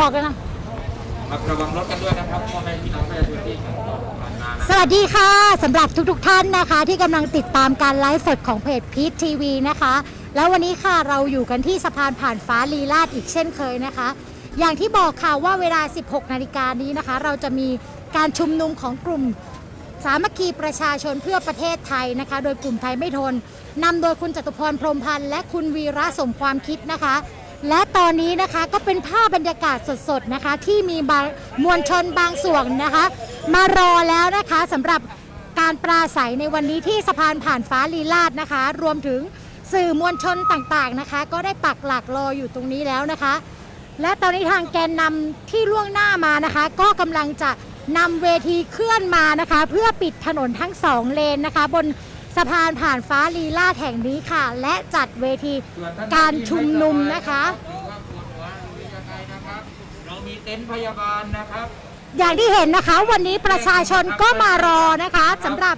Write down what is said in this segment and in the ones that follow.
บอกกันนะมาระวังรถกันด้วยนะครับพ่อแม่พี่น้องประชาชนที่สัญจรผ่านมานะสวัสดีค่ะสำหรับทุกๆท่านนะคะ ที่กำลังติดตามการไลฟ์สดของเพจพีททีวีนะคะ แล้ววันนี้ค่ะเราอยู่กันที่สะพานผ่านฟ้าลีลาดอีกเช่นเคยนะคะ อย่างที่บอกค่ะว่าเวลา 16 นาฬิกานี้นะคะ เราจะมีการชุมนุมของกลุ่มสามัคคีประชาชนเพื่อประเทศไทยนะคะ โดยกลุ่มไทยไม่ทนนำโดยคุณจตุพรพรหมพันธ์และคุณวีระสมความคิดนะคะ และตอนนี้นะคะก็เป็นภาพบรรยากาศสดๆนะคะ ที่มีบางมวลชนบางส่วนนะคะ มารอแล้วนะคะสำหรับการปราศัยในวันนี้ที่สะพานผ่านฟ้าลีลาดนะคะ รวมถึงสื่อมวลชนต่างๆนะคะ ก็ได้ปักหลักรออยู่ตรงนี้แล้วนะคะ และตอนนี้ทางแกนนำที่ล่วงหน้ามานะคะ ก็กำลังจะนำเวทีเคลื่อนมานะคะ เพื่อปิดถนนทั้งสองเลนนะคะ บน สะพานผ่านฟ้าลีลาดแห่งนี้ค่ะ และจัดเวทีส่วนท่นการชุมนุมนะคะหรือว่าปวดหัวหรือยังไงนะครับเรามีเต็นท์พยาบาลนะครับ อย่างที่เห็นนะคะวันนี้ประชาชนก็มารอนะคะสำหรับ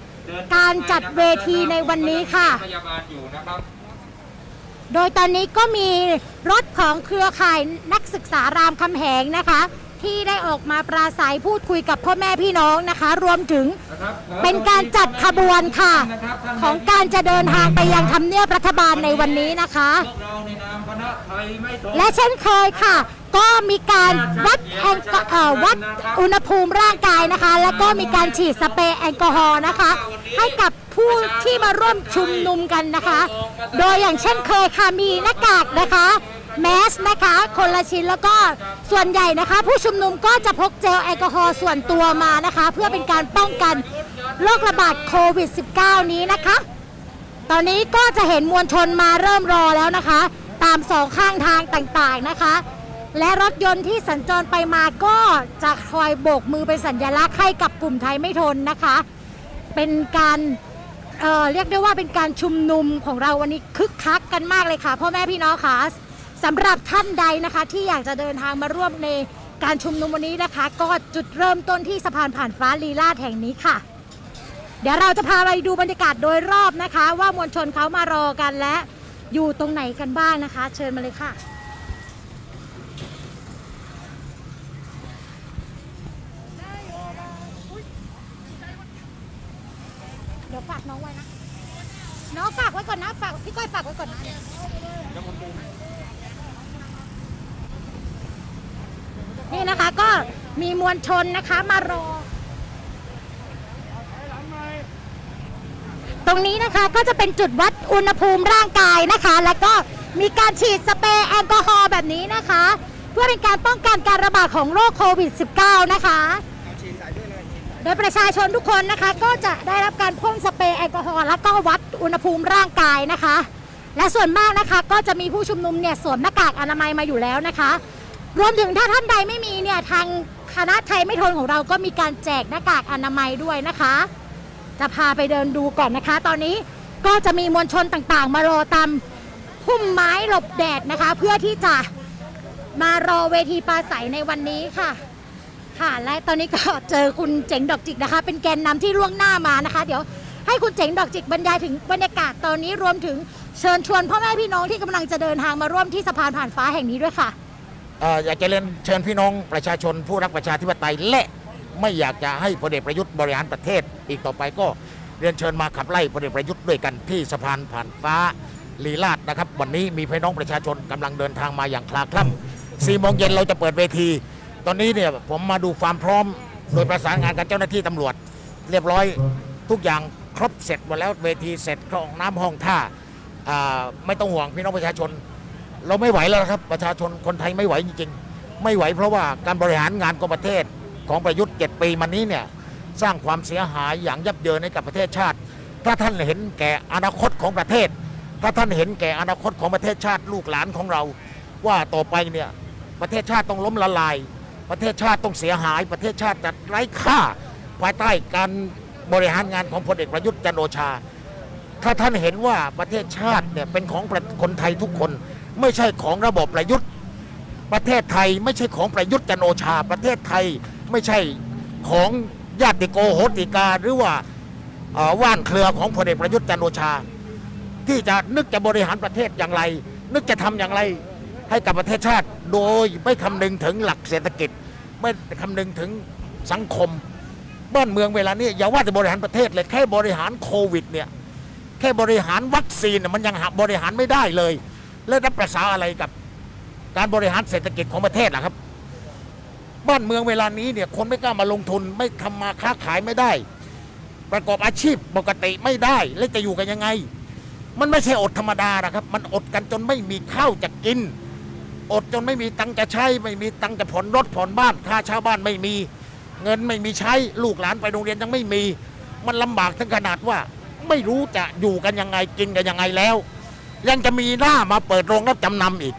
การจัดเวทีในวันนี้ค่ะ พยาบาลอยู่นะครับโดยตอนนี้ก็มีรถของเครือข่ายนักศึกษารามคำแหงนะคะ ที่ได้ออกมาปราศัยพูดคุยกับพ่อแม่พี่น้องนะคะ รวมถึงนะครับเป็นการจัดขบวนค่ะนะครับท่านของการจะเดินทางไปยังทำเนียบรัฐบาลในวันนี้นะคะ พวกเราในนามคณะไทยไม่ตก และเช่นเคยค่ะ ก็มีการวัดแอลกอเอ่อวัดอุณหภูมิร่างกายนะคะ แล้วก็มีการฉีดสเปรย์แอลกอฮอล์นะคะ ให้กับผู้ที่มาร่วมชุมนุมกันนะคะ โดยอย่างเช่นเคยค่ะมีหน้ากากนะคะ แมสนะคะ คนละชิ้นแล้วก็ส่วนใหญ่นะคะ ผู้ชุมนุมก็จะพกเจลแอลกอฮอล์ส่วนตัวมานะคะ เพื่อเป็นการป้องกันโรคระบาดโควิด -19 นี้นะคะ ตอนนี้ก็จะเห็นมวลชนมาเริ่มรอแล้วนะคะ ตามสองข้างทางต่างๆนะคะ และรถยนต์ที่สัญจรไปมาก็จะคอยโบกมือเป็นสัญลักษณ์ให้กับกลุ่มไทยไม่ทนนะคะ เป็นการเอ่อเรียกได้ว่าเป็นการชุมนุมของเราวันนี้คึกคักกันมากเลยค่ะพ่อแม่พี่น้องค่ะ สำหรับท่านใดนะคะที่อยากจะเดินทางมาร่วมในการชุมนุมวันนี้นะคะ ก็จุดเริ่มต้นที่สะพานผ่านฟ้าลีลาดแห่งนี้ค่ะ เดี๋ยวเราจะพาไปดูบรรยากาศโดยรอบนะคะ ว่ามวลชนเขามารอกันและอยู่ตรงไหนกันบ้างนะคะ เชิญมาเลยค่ะเดี๋ยวฝากน้องไว้นะ น้องฝากไว้ก่อนนะ ฝากพี่ก้อยฝากไว้ก่อนนะนี่นะคะ ก็มีมวลชนนะคะมารอ ตรงนี้นะคะก็จะเป็นจุดวัดอุณหภูมิร่างกายนะคะ แล้วก็มีการฉีดสเปรย์แอลกอฮอล์แบบนี้นะคะ เพื่อเป็นการป้องกันการระบาดของโรคโควิด -19 นะคะ โดยประชาชนทุกคนนะคะก็จะได้รับการพ่นสเปรย์แอลกอฮอล์แล้วก็วัดอุณหภูมิร่างกายนะคะ และส่วนมากนะคะก็จะมีผู้ชุมนุมเนี่ยสวมหน้ากากอนามัยมาอยู่แล้วนะคะ รวมถึงถ้าท่านใดไม่มีเนี่ยทางคณะไทยไม่ทนของเราก็มีการแจกหน้ากากอนามัยด้วยนะคะ จะพาไปเดินดูก่อนนะคะ ตอนนี้ก็จะมีมวลชนต่างๆ มารอตามพุ่มไม้หลบแดดนะคะ เพื่อที่จะมารอเวทีปราศัยในวันนี้ค่ะ ค่ะและตอนนี้ก็เจอคุณเจ๋งดอกจิกนะคะ เป็นแกนนำที่ล่วงหน้ามานะคะ เดี๋ยวให้คุณเจ๋งดอกจิกบรรยายถึงบรรยากาศตอนนี้รวมถึงเชิญชวนพ่อแม่พี่น้องที่กำลังจะเดินทางมาร่วมที่สะพานผ่านฟ้าแห่งนี้ด้วยค่ะ อยากจะเรียนเชิญพี่น้องประชาชนผู้รักประชาธิปไตยและไม่อยากจะให้พลเอกประยุทธ์บริหารประเทศ อีกต่อไปก็เรียนเชิญมาขับไล่พลเอกประยุทธ์ด้วยกันที่สะพานผ่านฟ้าลีลาดนะครับ วันนี้มีพี่น้องประชาชนกำลังเดินทางมาอย่างคลาคล่ำสี่โมงเย็นเราจะเปิดเวที ตอนนี้เนี่ยผมมาดูความพร้อม โดยประสานงานกับเจ้าหน้าที่ตำรวจ เรียบร้อยทุกอย่างครบเสร็จหมดแล้วเวทีเสร็จห้องน้ำห้องท่าไม่ต้องห่วงพี่น้องประชาชน เราไม่ไหวแล้วครับ ประชาชนคนไทยไม่ไหวจริงๆ ไม่ไหวเพราะว่าการบริหารงานของประเทศของประยุทธ์เจ็ดปีมานี้เนี่ยสร้างความเสียหายอย่างยับเยินให้กับประเทศชาติ ถ้าท่านเห็นแก่อนาคตของประเทศ ถ้าท่านเห็นแก่อนาคตของประเทศชาติลูกหลานของเรา ว่าต่อไปเนี่ยประเทศชาติต้องล้มละลาย ประเทศชาติต้องเสียหาย ประเทศชาติจะไร้ค่าภายใต้การบริหารงานของพลเอกประยุทธ์จันโอชา ถ้าท่านเห็นว่าประเทศชาติเนี่ยเป็นของคนไทยทุกคน ไม่ใช่ของระบบประยุทธ์ ประเทศไทยไม่ใช่ของประยุทธ์จันโอชา ประเทศไทยไม่ใช่ของญาติโกโหติกาหรือว่าว่านเครือของพลเอกประยุทธ์จันโอชา ที่จะนึกจะบริหารประเทศอย่างไร นึกจะทำอย่างไรให้กับประเทศชาติ โดยไม่คำนึงถึงหลักเศรษฐกิจ ไม่คำนึงถึงสังคม บ้านเมืองเวลานี้อย่าว่าแต่บริหารประเทศเลยแค่บริหารโควิดเนี่ยแค่บริหารวัคซีนมันยังบริหารไม่ได้เลย แล้วนับประษาอะไรกับการบริหารเศรษฐกิจของประเทศล่ะครับ บ้านเมืองเวลานี้เนี่ยคนไม่กล้ามาลงทุนไม่ทำมาค้าขายไม่ได้ ประกอบอาชีพปกติไม่ได้ แล้วจะอยู่กันยังไง มันไม่ใช่อดธรรมดานะครับ มันอดกันจนไม่มีข้าวจะกิน อดจนไม่มีตังจะใช้ ไม่มีตังจะผ่อนรถผ่อนบ้านค่าเช่าบ้านไม่มี เงินไม่มีใช้ลูกหลานไปโรงเรียนยังไม่มี มันลำบากถึงขนาดว่า ไม่รู้จะอยู่กันยังไงกินกันยังไงแล้ว ยังจะมีหน้ามาเปิดโรงรับจำนำอีก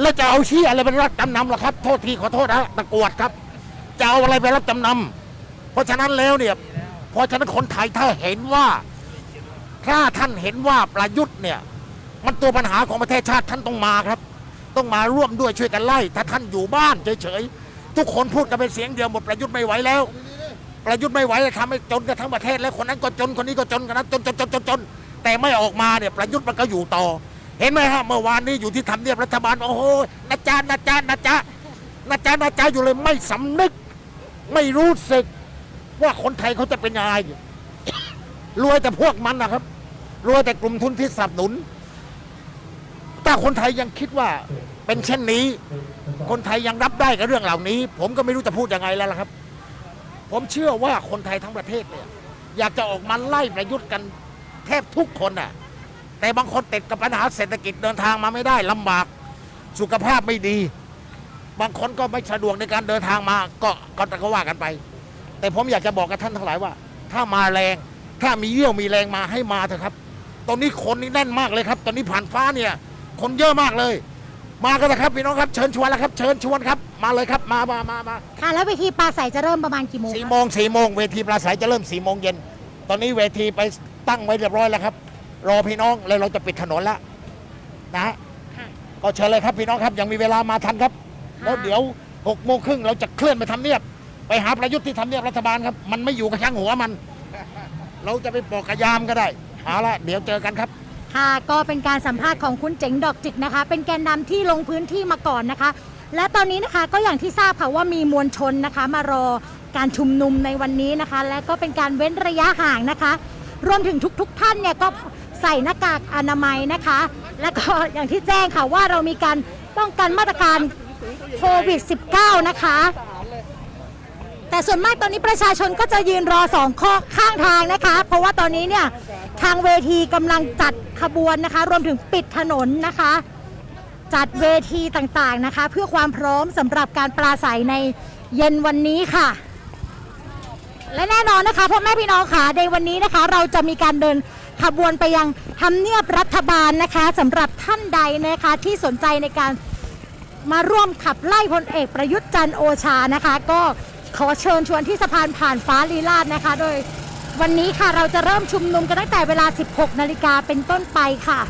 แล้วจะเอาชี้อะไรไปรับจำนำล่ะครับ โทษทีขอโทษนะตะกวดครับ จะเอาอะไรไปรับจำนำเพราะฉะนั้นแล้วเนี่ยเพราะฉะนั้นคนไทยถ้าเห็นว่า ถ้าท่านเห็นว่าประยุทธ์เนี่ย มันตัวปัญหาของประเทศชาติท่านต้องมาครับ ต้องมาร่วมด้วยช่วยกันไล่ ถ้าท่านอยู่บ้านเฉยๆทุกคนพูดกันเป็นเสียงเดียวหมดประยุทธ์ไม่ไหวแล้วประยุทธ์ไม่ไหวเลยทำให้จนกันทั้งประเทศแล้วคนนั้นก็จนคนนี้ก็จนกันนั้นจนจนจนจนจน แต่ไม่ออกมาเนี่ยประยุทธ์มันก็อยู่ต่อ เห็นไหมฮะเมื่อวานนี้อยู่ที่ทำเนียบรัฐบาลโอ้โหนะจ๊ะนะจ๊ะนะจ๊ะนะจ๊ะนะจ๊ะอยู่เลยไม่สำนึก ไม่รู้สึก ว่าคนไทยเขาจะเป็นยังไงรวยแต่พวกมันนะครับรวยแต่กลุ่มทุนที่สนับสนุน ถ้าคนไทยยังคิดว่าเป็นเช่นนี้ คนไทยยังรับได้กับเรื่องเหล่านี้ ผมก็ไม่รู้จะพูดยังไงแล้วล่ะครับ ผมเชื่อว่าคนไทยทั้งประเทศเนี่ยอยากจะออกมาไล่ประยุทธ์กัน ทบทุกคนน่ะแต่บางคนติดกับปัญหาเศรษฐกิจเดินทางมาไม่ได้ลำบากสุขภาพไม่ดี บางคนก็ไม่สะดวกในการเดินทางมาก็ก็ก็ว่ากันไป แต่ผมอยากจะบอกกับท่านทั้งหลายว่า ถ้ามาแรงถ้ามีเยี่ยวมีแรงมาให้มาเถอะครับ ตอนนี้คนนี่แน่นมากเลยครับ ตอนนี้ผ่านฟ้าเนี่ย คนเยอะมากเลย มากันนะครับพี่น้องครับเชิญชวนแล้วครับ เชิญชวนครับ มาเลยครับมามามามาค่ะแล้วเวทีปลาใสจะเริ่มประมาณกี่โมงสี่คะโมงสี่โมงเวทีปราศัยจะเริ่มสี่โมงเย็นตอนนี้เวทีไป ตั้งไว้เรียบร้อยแล้วครับ รอพี่น้องแล้วเราจะปิดถนนแล้วนะฮะค่ะ ก็เชิญเลยครับพี่น้องครับยังมีเวลามาทันครับแล้วเดี๋ยวหกโมงครึ่งเราจะเคลื่อนไปทำเนียบ ไปหาประยุทธ์ที่ทำเนียบรัฐบาลครับ มันไม่อยู่กับช่างหัวมัน เราจะไปปอกกระยามก็ได้เอาละเดี๋ยวเจอกันครับ ค่ะก็เป็นการสัมภาษณ์ของคุณเจ๋งดอกจิกนะคะ เป็นแกนนำที่ลงพื้นที่มาก่อนนะคะ และตอนนี้นะคะก็อย่างที่ทราบค่ะว่ามีมวลชนนะคะ มารอการชุมนุมในวันนี้นะคะ และก็เป็นการเว้นระยะห่างนะคะ รวมถึงทุกๆทท่านเนี่ยก็ใส่หน้ากากอนามัยนะคะ และก็อย่างที่แจ้งค่ะว่าเรามีการป้องกันมาตรการโควิด -19 นะคะ แต่ส่วนมากตอนนี้ประชาชนก็จะยืนรอสองข้อข้างทางนะคะ เพราะว่าตอนนี้เนี่ยทางเวทีกำลังจัดขบวนนะคะ รวมถึงปิดถนนนะคะ จัดเวทีต่างๆนะคะ เพื่อความพร้อมสำหรับการปราศัยในเย็นวันนี้ค่ะ และแน่นอนนะคะพ่อแม่พี่น้องค่ะในวันนี้นะคะ เราจะมีการเดินขบวนไปยังทำเนียบรัฐบาลนะคะสำหรับท่านใดนะคะที่สนใจในการมาร่วมขับไล่พลเอกประยุทธ์จันทร์โอชานะคะ ก็ขอเชิญชวนที่สะพานผ่านฟ้าลีลาดนะคะ โดยวันนี้ค่ะเราจะเริ่มชุมนุมกันตั้งแต่เวลา 16 นาฬิกาเป็นต้นไปค่ะ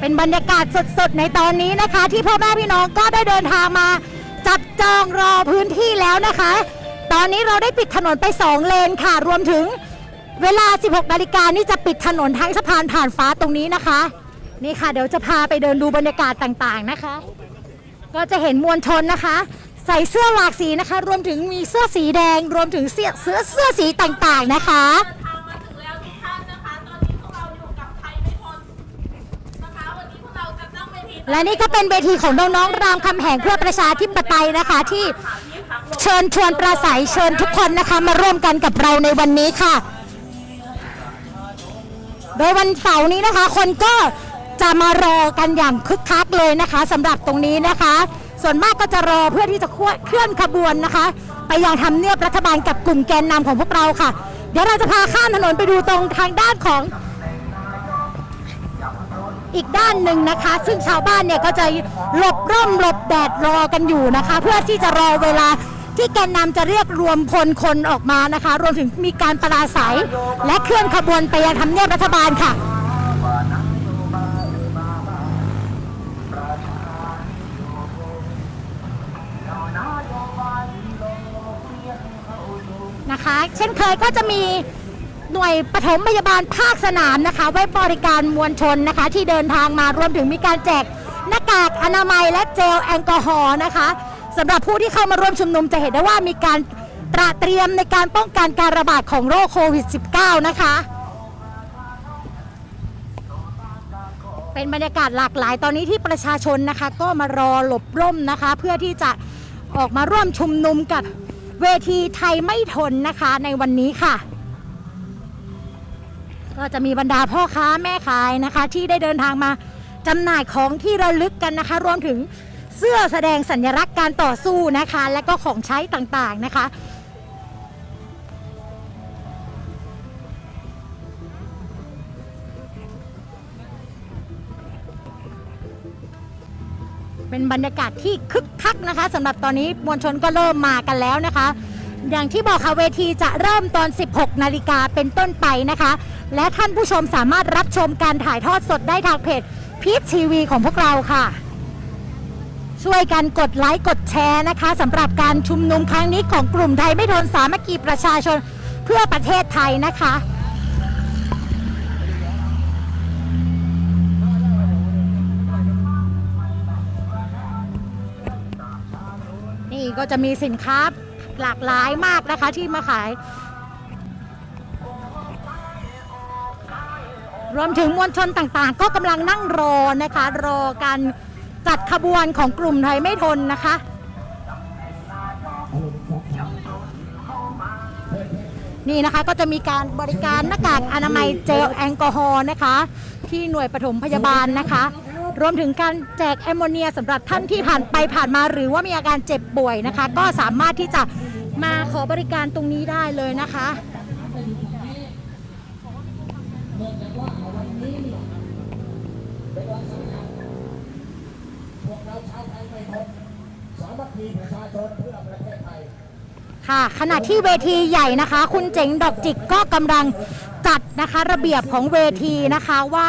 เป็นบรรยากาศสดๆ ในตอนนี้นะคะ ที่พ่อแม่พี่น้องก็ได้เดินทางมา จับจองรอพื้นที่แล้วนะคะ ตอนนี้เราได้ปิดถนนไป 2 เลนค่ะ รวมถึงเวลา 16นาฬิกานี่จะปิดถนนทั้งสะพานผ่านฟ้าตรงนี้นะคะ นี่ค่ะ เดี๋ยวจะพาไปเดินดูบรรยากาศต่างๆนะคะ ก็จะเห็นมวลชนนะคะ ใส่เสื้อหลากสีนะคะ รวมถึงมีเสื้อสีแดง รวมถึงเสื้อเสื้อเสื้อสีต่างๆนะคะ และนี่ก็เป็นเวทีของน้องๆรามคำแหงเพื่อประชาธิปไตยนะคะที่เชิญชวนประสัยเชิญทุกคนนะคะมาร่วมกันกับเราในวันนี้ค่ะ โดยวันเสาร์นี้นะคะ คนก็จะมารอกันอย่างคึกคักเลยนะคะสำหรับตรงนี้นะคะ ส่วนมากก็จะรอเพื่อที่จะเคลื่อนขบวนนะคะ ไปยังทำเนียบรัฐบาลกับกลุ่มแกนนำของพวกเราค่ะ เดี๋ยวเราจะพาข้ามถนนไปดูตรงทางด้านของ อีกด้านหนึ่งนะคะ ซึ่งชาวบ้านเนี่ยก็จะหลบร่มหลบแดดรอกันอยู่นะคะ เพื่อที่จะรอเวลาที่แกนนำจะเรียกรวมพลคนออกมานะคะ รวมถึงมีการปราศัย และเคลื่อนขบวนไปยังทำเนียบรัฐบาลค่ะนะคะ เช่นเคยก็จะมี หน่วยปฐมพยาบาลภาคสนามนะคะ ไว้บริการมวลชนนะคะ ที่เดินทางมารวมถึงมีการแจกหน้ากากอนามัยและเจลแอลกอฮอล์นะคะสำหรับผู้ที่เข้ามาร่วมชุมนุมจะเห็นได้ว่ามีการตระเตรียมในการป้องกันการระบาดของโรคโควิด -19 นะคะ เป็นบรรยากาศหลากหลายตอนนี้ที่ประชาชนนะคะ ก็มารอหลบร่มนะคะ เพื่อที่จะออกมาร่วมชุมนุมกับเวทีไทยไม่ทนนะคะในวันนี้ค่ะ ก็จะมีบรรดาพ่อค้าแม่ขายนะคะ ที่ได้เดินทางมาจำหน่ายของที่ระลึกกันนะคะ รวมถึงเสื้อแสดงสัญลักษณ์การต่อสู้นะคะ และก็ของใช้ต่างๆนะคะเป็นบรรยากาศที่คึกคักนะคะสำหรับตอนนี้มวลชนก็เริ่มมากันแล้วนะคะ อย่างที่บอกค่ะเวทีจะเริ่มตอน 16 นาฬิกาเป็นต้นไปนะคะ และท่านผู้ชมสามารถรับชมการถ่ายทอดสดได้ทางเพจพีชทีวีของพวกเราค่ะ ช่วยกันกดไลค์กดแชร์นะคะสำหรับการชุมนุมครั้งนี้ของกลุ่มไทยไม่ทนสามัคคีประชาชนเพื่อประเทศไทยนะคะนี่ก็จะมีสินค้าหลากหลายมากนะคะที่มาขาย รวมถึงมวลชนต่างๆ ก็กำลังนั่งรอนะคะ รอการจัดขบวนของกลุ่มไทยไม่ทนนะคะ นี่นะคะก็จะมีการบริการหน้ากากอนามัยเจลแอลกอฮอล์นะคะ ที่หน่วยปฐมพยาบาลนะคะ รวมถึงการแจกแอมโมเนียสำหรับท่านที่ผ่านไปผ่านมาหรือว่ามีอาการเจ็บป่วยนะคะ ก็สามารถที่จะมาขอบริการตรงนี้ได้เลยนะคะ ค่ะขณะที่เวทีใหญ่นะคะ คุณเจ๋งดอกจิกก็กำลังจัดนะคะระเบียบของเวทีนะคะว่า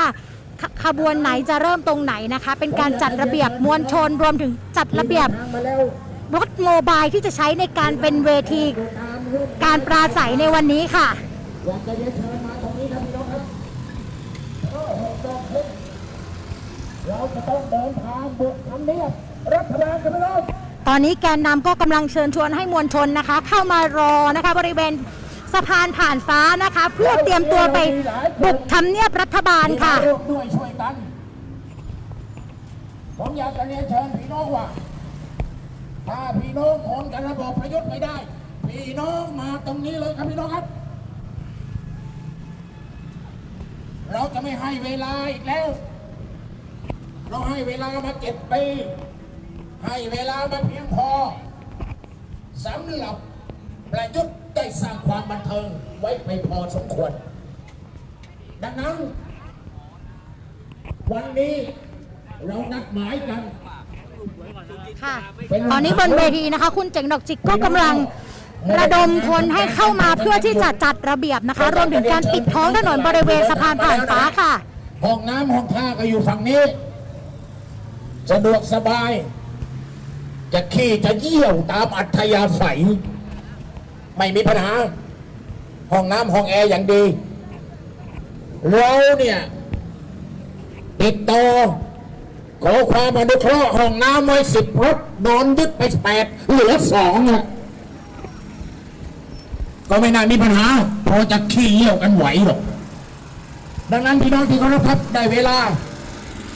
ขขบวนไหนจะเริ่มตรงไหนนะคะ เป็นการจัดระเบียบมวลชนรวมถึงจัดระเบียบรถโมบายที่จะใช้ในการเป็นเวที การปราศัยในวันนี้ค่ะเราจะต้องเดินทางบุกทำเนียบรัฐบาลกันไปเลยต อนนี้แกนนำก็กำลังเชิญชวนให้มวลชนนะคะ เข้ามารอนะคะบริเวณสะพานผ่านฟ้านะคะ เพื่อเตรียมตัวไปบุกทำเนียบรัฐบาลค่ะร่วมด้วยช่วยกันผมอยากจะเรียนเชิญพี่น้องว่า ถ้าพี่น้องทนกันระบอบประยุทธ์ไม่ได้ พี่น้องมาตรงนี้เลยครับพี่น้องครับ เราจะไม่ให้เวลาอีกแล้ว เราให้เวลามาเจ็ดปี ให้เวลามาเพียงพอสำหรับประยุทธ์ได้สร้างความบันเทิงไว้ไปพอสมควร ดังนั้น วันนี้เรานัดหมายกันค่ะตอนนี้บนเวทีนะคะ คุณเจ๋งดอกจิกก็กำลังระดมคนให้เข้ามาเพื่อที่จะจัดระเบียบนะคะ รวมถึงการปิดท้องถนนบริเวณสะพานผ่านฟ้าค่ะ ห้องน้ำห้องท่าก็อยู่ฝั่งนี้ สะดวกสบาย จะขี้จะเยี่ยวตามอัธยาศัย ไม่มีปัญหา ห้องน้ำห้องแอร์อย่างดีเราเนี่ย ติดต่อขอความอนุเคราะห์ห้องน้ำไว้สิบรถนอนยึดไปแปดเหลือสองอะก็ไม่น่ามีปัญหา พอจะขี้เยี่ยวกันไหวหรอก ดังนั้นพี่น้องที่เคารพครับได้เวลา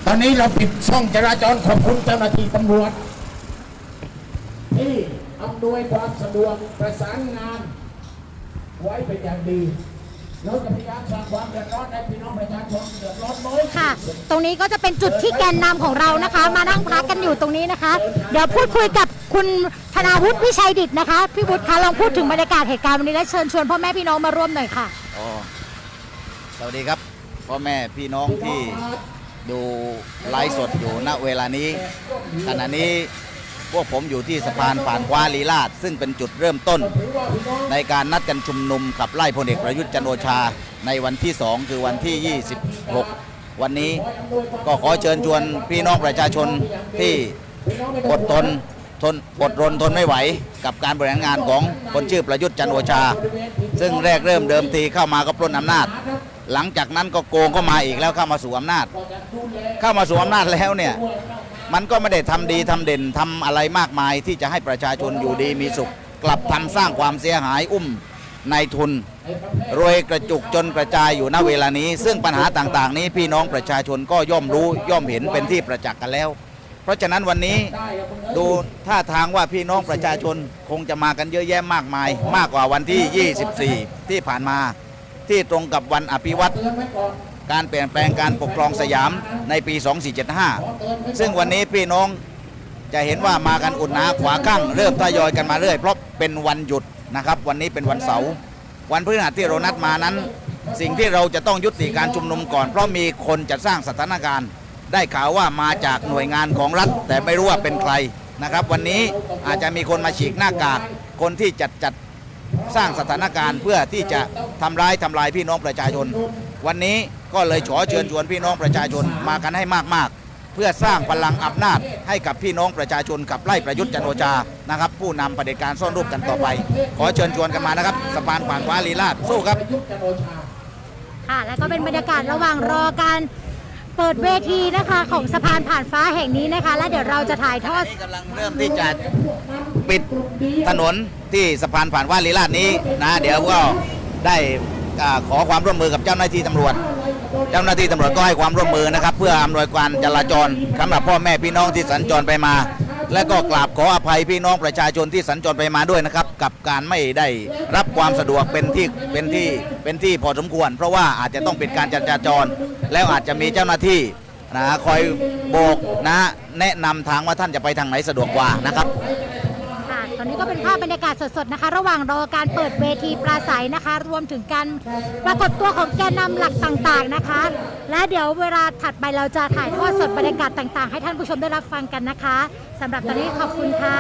ตอนนี้เราปิดช่องจราจรขอบคุณเจ้าหน้าที่ตำรวจ อำนวยความสะดวกประสานงาน ไว้เป็นอย่างดีเราจะพยายามสร้างความเดือดร้อนให้พี่น้องประชาชนเดือดร้อนน้อยค่ะ ตรงนี้ก็จะเป็นจุดที่แกนนำของเรานะคะ มานั่งพักกันอยู่ตรงนี้นะคะ เดี๋ยวพูดคุยกับคุณธนาวุฒิวิชัยดิตนะคะ พี่วุฒิคะลองพูดถึงบรรยากาศเหตุการณ์วันนี้และเชิญชวนพ่อแม่พี่น้องมาร่วมหน่อยค่ะ อ๋อสวัสดีครับพ่อแม่พี่น้องที่ดูไลฟ์สดอยู่ณเวลานี้ขณะนี้พ วกผมอยู่ที่สะพานผ่านควาลีลาด ซึ่งเป็นจุดเริ่มต้น ในการนัดกันชุมนุมขับไล่พลเอกประยุทธ์จันโอชา ในวันที่ 2 คือวันที่ 26 วันนี้ก็ขอเชิญชวนพี่น้องประชาชนที่อดทนทนอดรนทนไม่ไหว กับการบริหารงานของคนชื่อประยุทธ์จันโอชา ซึ่งแรกเริ่มเดิมทีเข้ามาก็ปล้นอำนาจ หลังจากนั้นก็โกงก็มาอีกแล้วเข้ามาสู่อำนาจ เข้ามาสู่อำนาจแล้วเนี่ย มันก็ไม่ได้ทำดีทำเด่นทำอะไรมากมายที่จะให้ประชาชนอยู่ดีมีสุข กลับทำสร้างความเสียหายอุ้มนายทุนรวยกระจุกจนกระจายอยู่ณเวลานี้ ซึ่งปัญหาต่างๆ นี้พี่น้องประชาชนก็ย่อมรู้ย่อมเห็นเป็นที่ประจักษ์กันแล้ว เพราะฉะนั้นวันนี้ดูท่าทางว่าพี่น้องประชาชนคงจะมากันเยอะแยะมากมาย มากกว่าวันที่ 24 ที่ผ่านมาที่ตรงกับวันอภิวัต การเปลี่ยนแปลงการปกครองสยามในปี 2475 ซึ่งวันนี้พี่น้องจะเห็นว่ามากันอุ่นหนาขวาข้างเริ่มทยอยกันมาเรื่อยเพราะเป็นวันหยุดนะครับ วันนี้เป็นวันเสาร์วันพฤหัสที่เรานัดมานั้น สิ่งที่เราจะต้องยุติการชุมนุมก่อน เพราะมีคนจะสร้างสถานการณ์ ได้ข่าวว่ามาจากหน่วยงานของรัฐ แต่ไม่รู้ว่าเป็นใครนะครับ วันนี้อาจจะมีคนมาฉีกหน้ากากคนที่จัดจัดสร้างสถานการณ์เพื่อที่จะทำร้ายทำลายพี่น้องประชาชน วันนี้ ก็เลยขอเชิญชวนพี่น้องประชาชนมากันให้มากๆ เพื่อสร้างพลังอำนาจให้กับพี่น้องประชาชนกับไล่ประยุทธ์จันทร์โอชานะครับ ผู้นำประเผด็จการซ่อนรูปกันต่อไป ขอเชิญชวนกันมานะครับสะพานผ่านฟ้าลีลาดสู้ครับค่ะแล้วก็เป็นบรรยากาศระหว่างรอการเปิดเวทีนะคะของสะพานผ่านฟ้าแห่งนี้นะคะ และเดี๋ยวเราจะถ่ายทอดนี้กำลังเริ่มที่จะปิดถนนที่สะพานผ่านว่าลีลาดนี้นะ เดี๋ยวก็ได้อ่าขอความร่วมมือกับเจ้าหน้าที่ตำรวจ เจ้าหน้าที่ตำรวจก็ให้ความร่วมมือนะครับ เพื่ออำนวยการจราจรสำหรับพ่อแม่พี่น้องที่สัญจรไปมา และก็กราบขออภัยพี่น้องประชาชนที่สัญจรไปมาด้วยนะครับ กับการไม่ได้รับความสะดวกเป็นที่เป็นที่เป็นที่พอสมควร เพราะว่าอาจจะต้องปิดการจราจร แล้วอาจจะมีเจ้าหน้าที่นะคอยโบกนะแนะนำทางว่าท่านจะไปทางไหนสะดวกกว่านะครับ นนี้ก็เป็นภาพบรรยากาศสดๆนะคะ ระหว่างรอการเปิดเวทีปราศัยนะคะ รวมถึงการปรากฏตัวของแกนนำหลักต่างๆนะคะ และเดี๋ยวเวลาถัดไปเราจะถ่ายทอดสดบรรยากาศต่างๆ ให้ท่านผู้ชมได้รับฟังกันนะคะสำหรับตอนนี้ขอบคุณค่ะ